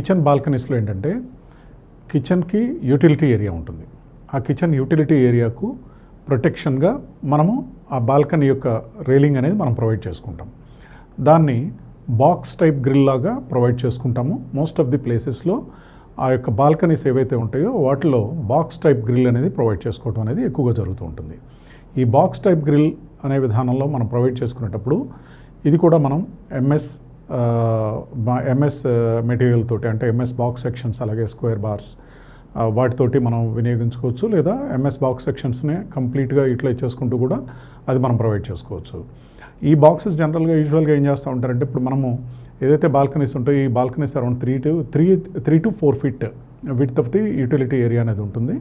Kitchen బాల్కనీస్లో ఏంటంటే కిచెన్కి utility area ఉంటుంది. ఆ కిచెన్ యూటిలిటీ ఏరియాకు ప్రొటెక్షన్గా మనము ఆ బాల్కనీ యొక్క రైలింగ్ అనేది మనం ప్రొవైడ్ చేసుకుంటాం. దాన్ని బాక్స్ టైప్ గ్రిల్ లాగా ప్రొవైడ్ చేసుకుంటాము. మోస్ట్ ఆఫ్ ది ప్లేసెస్లో ఆ యొక్క బాల్కనీస్ ఏవైతే ఉంటాయో వాటిలో బాక్స్ టైప్ గ్రిల్ అనేది ప్రొవైడ్ చేసుకోవడం అనేది ఎక్కువగా జరుగుతూ ఉంటుంది. ఈ బాక్స్ టైప్ గ్రిల్ అనే విధానంలో మనం ప్రొవైడ్ చేసుకునేటప్పుడు ఇది కూడా మనం ఎంఎస్ ఎంఎస్ మెటీరియల్ తోటి అంటే ఎంఎస్ బాక్స్ సెక్షన్స్ అలాగే స్క్వేర్ బార్స్ వాటితోటి మనం వినియోగించుకోవచ్చు లేదా ఎంఎస్ బాక్స్ సెక్షన్స్నే కంప్లీట్గా యూటిలైజ్ చేసుకుంటూ కూడా అది మనం ప్రొవైడ్ చేసుకోవచ్చు. ఈ బాక్సెస్ జనరల్గా యూజువల్గా ఏం చేస్తూ ఉంటారంటే ఇప్పుడు మనము ఏదైతే బాల్కనీస్ ఉంటాయో ఈ balconies around three two three three two four feet width of the utility area అనేది ఉంటుంది.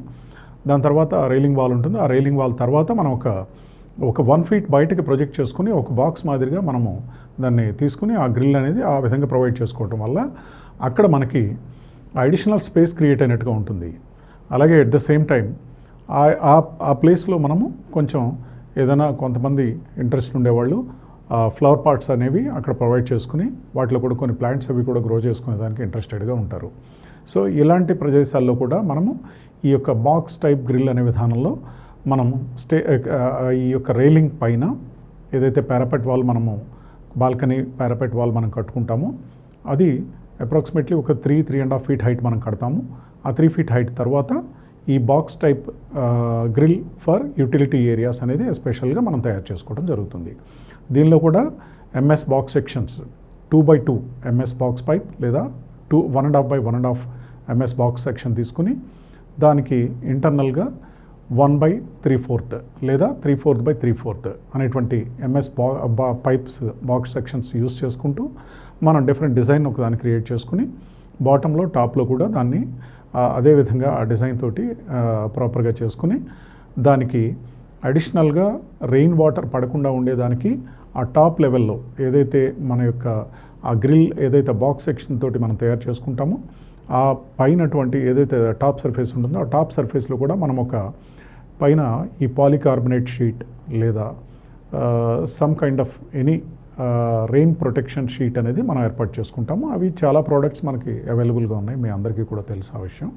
దాని తర్వాత రైలింగ్ వాల్ ఉంటుంది. ఆ రైలింగ్ వాల్ తర్వాత మనం ఒక ఒక వన్ ఫీట్ బయటకి ప్రొజెక్ట్ చేసుకుని ఒక బాక్స్ మాదిరిగా మనము దాన్ని తీసుకుని ఆ గ్రిల్ అనేది ఆ విధంగా ప్రొవైడ్ చేసుకోవటం వల్ల అక్కడ మనకి అడిషనల్ స్పేస్ క్రియేట్ అయినట్టుగా ఉంటుంది. అలాగే ఎట్ ద సేమ్ టైం ఆ ప్లేస్లో మనము కొంచెం ఏదైనా కొంతమంది ఇంట్రెస్ట్ ఉండేవాళ్ళు ఫ్లవర్ పార్ట్స్ అనేవి అక్కడ ప్రొవైడ్ చేసుకుని వాటిలో కూడా కొన్ని ప్లాంట్స్ అవి కూడా గ్రో చేసుకునే దానికి ఇంట్రెస్టెడ్గా ఉంటారు. సో ఇలాంటి ప్రదేశాల్లో కూడా మనము ఈ యొక్క బాక్స్ టైప్ గ్రిల్ అనే విధానంలో మనం స్టే ఈ యొక్క రైలింగ్ పైన ఏదైతే పారాపెట్ వాల్ మనము బాల్కనీ పారాపెట్ వాల్ మనం కట్టుకుంటామో అది అప్రాక్సిమేట్లీ ఒక three three and half feet height మనం కడతాము. ఆ త్రీ ఫీట్ హైట్ తర్వాత ఈ box type grill for utility areas అనేది ఎస్పెషల్గా మనం తయారు చేసుకోవడం జరుగుతుంది. దీనిలో కూడా MS box sections two by two MS box pipe లేదా two one and half by one and half MS box section తీసుకుని దానికి ఇంటర్నల్గా వన్ బై త్రీ ఫోర్త్ లేదా three fourth by three fourth అనేటువంటి ఎంఎస్ బా బా పైప్స్ బాక్స్ సెక్షన్స్ యూస్ చేసుకుంటూ మనం డిఫరెంట్ డిజైన్ ఒక దాన్ని క్రియేట్ చేసుకుని బాటంలో టాప్లో కూడా దాన్ని అదేవిధంగా అదే విధంగా ఆ డిజైన్ తోటి ప్రాపర్గా చేసుకుని దానికి అడిషనల్గా రెయిన్ వాటర్ పడకుండా ఉండేదానికి ఆ టాప్ లెవెల్లో ఏదైతే మన యొక్క ఆ గ్రిల్ ఏదైతే బాక్స్ సెక్షన్ తోటి మనం తయారు చేసుకుంటామో ఆ పైనటువంటి ఏదైతే టాప్ సర్ఫేస్ ఉంటుందో ఆ టాప్ సర్ఫేస్లో కూడా మనం ఒక పైన ఈ పాలికార్బనేట్ షీట్ లేదా some kind of any rain protection sheet అనేది మనం ఏర్పాటు చేసుకుంటాము. అవి చాలా ప్రోడక్ట్స్ మనకి అవైలబుల్గా ఉన్నాయి. మీ అందరికీ కూడా తెలుసు ఆ విషయం.